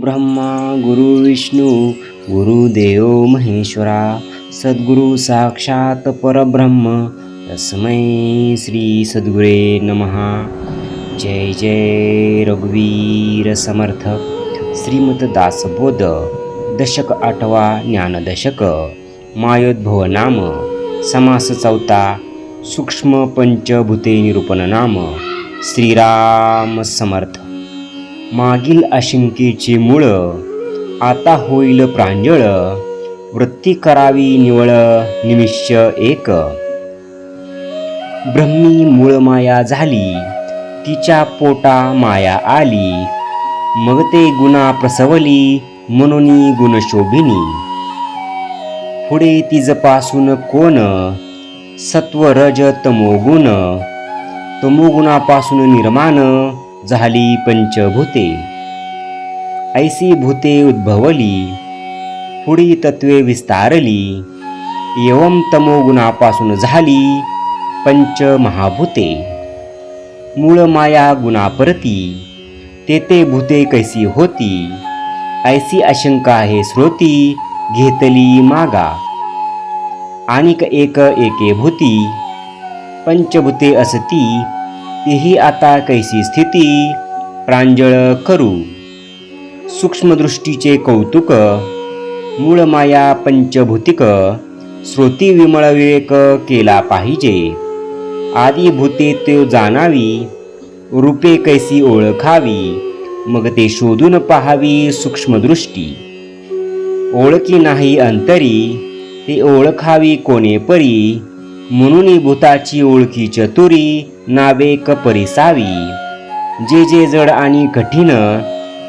ब्रह्मा गुरु विष्णू गुरुदेव महेश्वरा सद्गुरु साक्षात परब्रह्म तस्मै श्री सद्गुरे नमः. जय जय रघुवीर समर्थ. श्रीमत दासबोध दशक आठवा ज्ञानदशक मायोद्भव नाम समास चौथा सूक्ष्म पंचभूते निरूपण नाम श्रीराम समर्थ. मागील आशिंकेची मूळ आता होईल प्रांजळ वृत्ती करावी निवळ निमिष एक. ब्रह्मी मूळ माया झाली तिच्या पोटा माया आली मग ते गुणा प्रसवली म्हणून गुणशोभिनी पुढे तिजपासून कोण? सत्व रज तमोगुण तमोगुणापासून निर्माण. झाली पंचभूते. ऐसी भूते उद्भवली पुढी तत्वे विस्तारली एवम तमोगुणापासून झाली पंच महाभूते मूळ माया गुणापरती तेथे भूते कैसी होती ऐसी आशंका हे श्रोती घेतली मागा. आणिक एक एके भूती पंचभूते असती तीही आता कैसी स्थिती? प्रांजळ करू. सूक्ष्मदृष्टीचे कौतुक मूळ माया पंचभूतिक श्रोती विमळ विवेक केला पाहिजे. आदी भूते तो जाणावी रूपे कैसी ओळखावी मग ते शोधून पहावी सूक्ष्मदृष्टी. ओळखी नाही अंतरी ते ओळखावी कोणे परी म्हणून भूताची ओळखी चतुरी नावेक परिसावी. जे जे जड आणि कठीण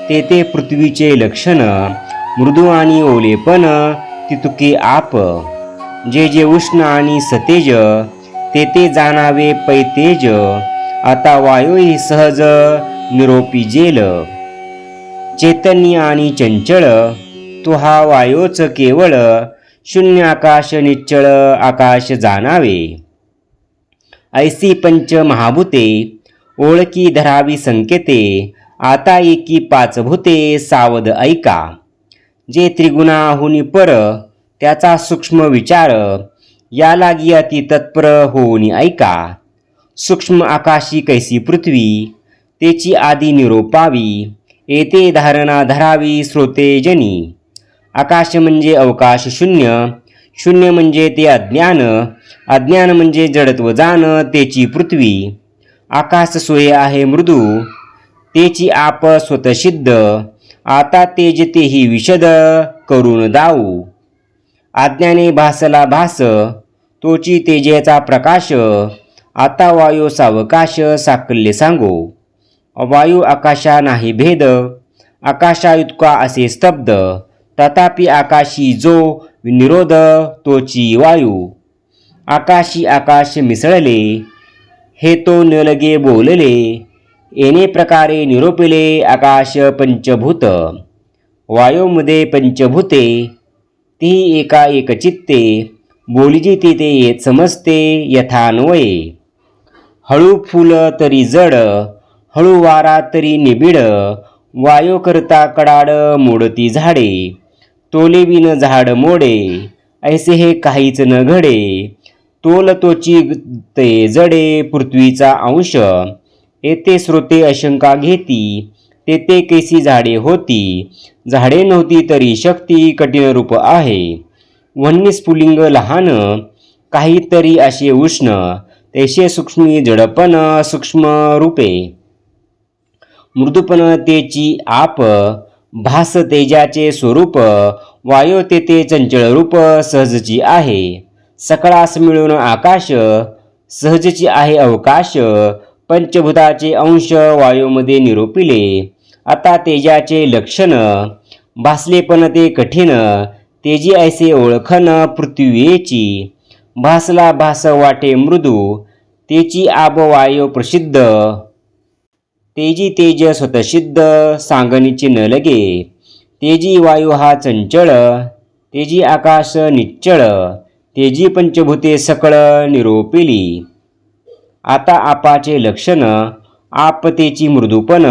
ते ते पृथ्वीचे लक्षण मृदू आणि ओलेपण तितुके आप. जे जे उष्ण आणि सतेज ते ते जाणावे पैतेज. आता वायुही सहज निरोपी जेल. चैतन्य आणि चंचळ तो हा वायोच केवळ शून्य आकाश निश्चळ आकाश जाणावे. ऐसी पंच महाभूते ओळखी धरावी संकेते आता एकी पाच भूते सावध ऐका. जे त्रिगुणाहुनी पर त्याचा सूक्ष्म विचार या लागी अति तत्पर होऊनी ऐका. सूक्ष्म आकाशी कैसी पृथ्वी तेची आधी निरोपावी येते धारणा धरावी श्रोतेजनी आकाश म्हणजे अवकाश शून्य शून्य म्हणजे ते अज्ञान अज्ञान म्हणजे जडत्व जाण तेची पृथ्वी. आकाश सोय आहे मृदू तेची आप स्वतसिद्ध आता तेज तेही विशद करून दाऊ. आज्ञाने भासला भास तोची तेजेचा प्रकाश आता वायू सावकाश साकल्य सांगो. वायू आकाशा नाही भेद आकाशा इतका असे स्तब्ध तथापि आकाशी जो निरोध तोची वायू आकाशी आकाश मिसळले हे तो नलगे बोलले येणे प्रकारे निरोपिले आकाश पंचभूत. वायूमध्ये पंचभूते ती एका एकचित्ते बोलीजी ती ते येत समजते यथान्वये. हळू फुल तरी जड हळू वारा तरी निबिड वायो करता कडाड मोडती झाडे. तोलेविन झाड मोडे ऐसे हे काहीच न घडे. तोल तोची ते जडे पृथ्वीचा अंश. येथे श्रोते अशंका घेती तेथे कैसी झाडे होती. झाडे नव्हती तरी शक्ती कठीण रूप आहे. वन्य स्फुलिंग लहान काहीतरी असे उष्ण तैसे सूक्ष्मी जडपण सूक्ष्म रूपे. मृदुपणतेची आप भास तेजाचे स्वरूप वायू तेथे चंचळ रूप सहजची आहे. सकळास मिळून आकाश सहजची आहे अवकाश पंचभूताचे अंश वायूमध्ये निरोपिले. आता तेजाचे लक्षण भासले पण ते कठीण तेजी ऐसे ओळखन पृथ्वीची. भासला भास वाटे मृदू तेची आबवायू प्रसिद्ध. तेजी तेज स्वतसिद्ध सांगणीचे न लगे तेजी वायू हा चंचळ तेजी आकाश निच्चळ तेजी पंचभूते सकळ निरोपिली. आता आपाचे लक्षण आपतेची मृदुपण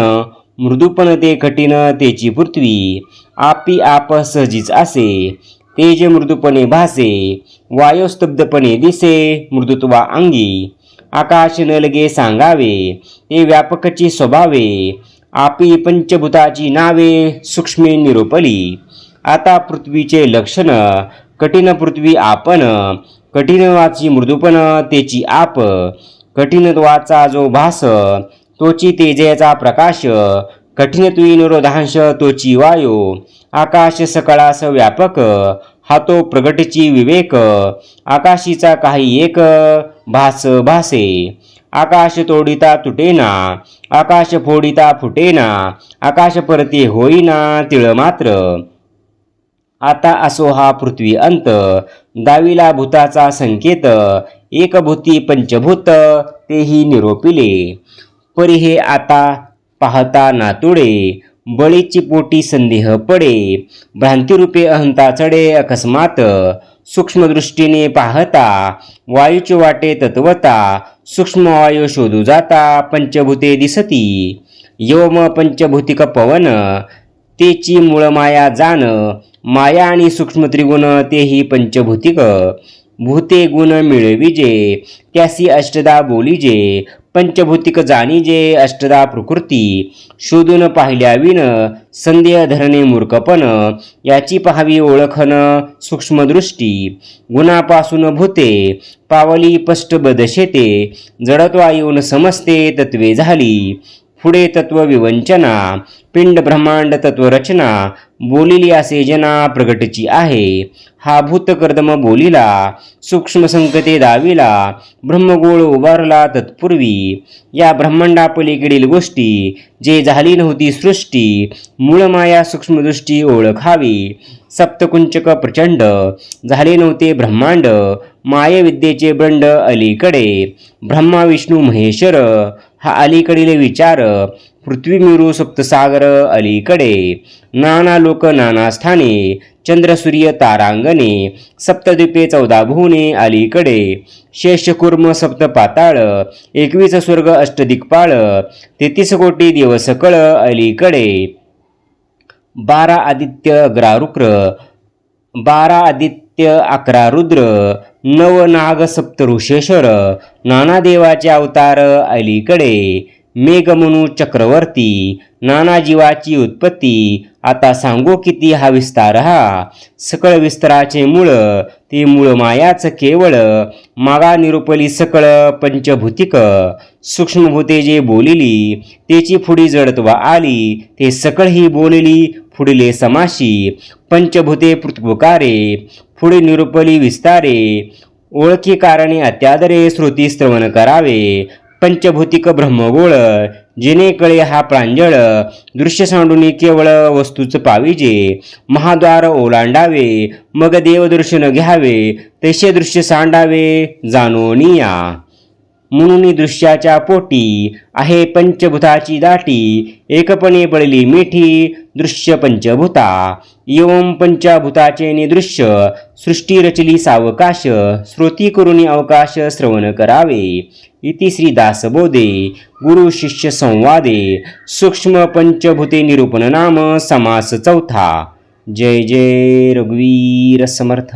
मृदुपण ते कठीण तेची पृथ्वी. आपी आप सहजीच असे तेज मृदुपणे भासे वायू स्तब्धपणे दिसे मृदुत्वा अंगी. आकाश न लगे सांगावे ते व्यापकची स्वभावे आपी पंचभूताची नावे सूक्ष्मे निरोपली. आता पृथ्वीचे लक्षण कठीण पृथ्वी आपण कठीणवाची मृदुपण तेची आप कठीणत्वाचा जो भास तोची तेजेचा प्रकाश कठीणत्वी निरोधांश तोची वायू आकाश सकळास व्यापक हा तो प्रगटची विवेक आकाशीचा काही एक भास भासे. आकाश तोडिता तुटेना आकाश फोडिता फुटेना आकाश परते होईना तिळ मात्र. आता असो हा पृथ्वी अंत दाविला भूताचा संकेत एकभूती पंचभूत तेही निरोपिले. परी हे आता पाहता नातुडे बळीची पोटी संदेह पडे भ्रांतिरूपे अहंता चढे अकस्मात सूक्ष्मदृष्टीने पाहता वायूचे वाटे तत्वता सूक्ष्म वायू शोधू जाता पंचभूते दिसती. योम पंचभूतिक पवन तेची मूळ माया जाण माया आणि सूक्ष्म त्रिगुण तेही पंचभूतिक. भूते गुण मिळविजे त्यासी अष्टदा बोलिजे पंचभूतिक जाणीजे अष्टदा प्रकृती शोधून पाहिल्याविन संदेह धरणे मूर्खपण याची पाहावी ओळखन सूक्ष्मदृष्टी गुणापासून भूते पावली पष्ट बदशेते जडत्वा येऊन समजते तत्वे झाली पुढे तत्व विवंचना पिंड ब्रह्मांड तत्वरचना बोलिली असे जना प्रगटची आहे. हा भूतकर्दम बोलिला सूक्ष्म संकते दाविला ब्रह्मगोळ उभारला तत्पूर्वी. या ब्रह्मांडापलीकडील गोष्टी जे झाली नव्हती सृष्टी मूळमाया सूक्ष्मदृष्टी ओळखावी. सप्तकुंचक प्रचंड झाले नव्हते ब्रह्मांड मायविद्येचे ब्रंड अलीकडे. ब्रह्मा विष्णू महेश्वर हा अलीकडील विचार पृथ्वी मिरू सप्तसागर अलीकडे. नाना लोक नाना स्थाने. चंद्र सूर्य तारांगणे. सप्तद्वीपे चौदा भुवने अलीकडे शेषकुर्म सप्त पाताळ. एकवीस स्वर्ग अष्टदिक्पाळ. तेहतीस कोटी दिवसकळ अलीकडे. बारा आदित्य अग्रारुक्र बारा आदित्य अकरा रुद्र नव नाग सप्त ऋषेश्वर अवतार अलीकडे मेघमनू चक्रवर्ती नाना जीवाची उत्पत्ती आता सांगू किती हा विस्तार हा सकळ विस्ताराचे मूळ ते मूळ मायाच केवळ मागा निरुपली सकळ पंचभूतिक सूक्ष्मभूते जे बोलिली तेची फुडी जडत्वा आली ते सकळ ही बोलिली फुडले समाशी पंचभूते पृथ्वकारे पुढे निरुपली विस्तारे ओळखी कारणे अत्यादरे श्रुती श्रवण करावे. पंचभौतिक ब्रह्मगोळ जेणेकडे हा प्रांजळ दृश्य सांडून केवळ वस्तूच पाविजे. महाद्वार ओलांडावे मग देवदर्शन घ्यावे तसे दृश्य सांडावे जाणोनिया. म्हणून दृश्याच्या पोटी आहे पंचभूताची दाटी एकपणे बळली मिठी दृश्य पंचभूता. एवं पंचभूताचे निदृश्य सृष्टी रचली सावकाश श्रोती करुणी अवकाश श्रवण करावे. इति श्री दासबोधे गुरु शिष्य संवादे सूक्ष्म पंचभूते निरूपण नाम समास चौथा. जय जय रघुवीर समर्थ.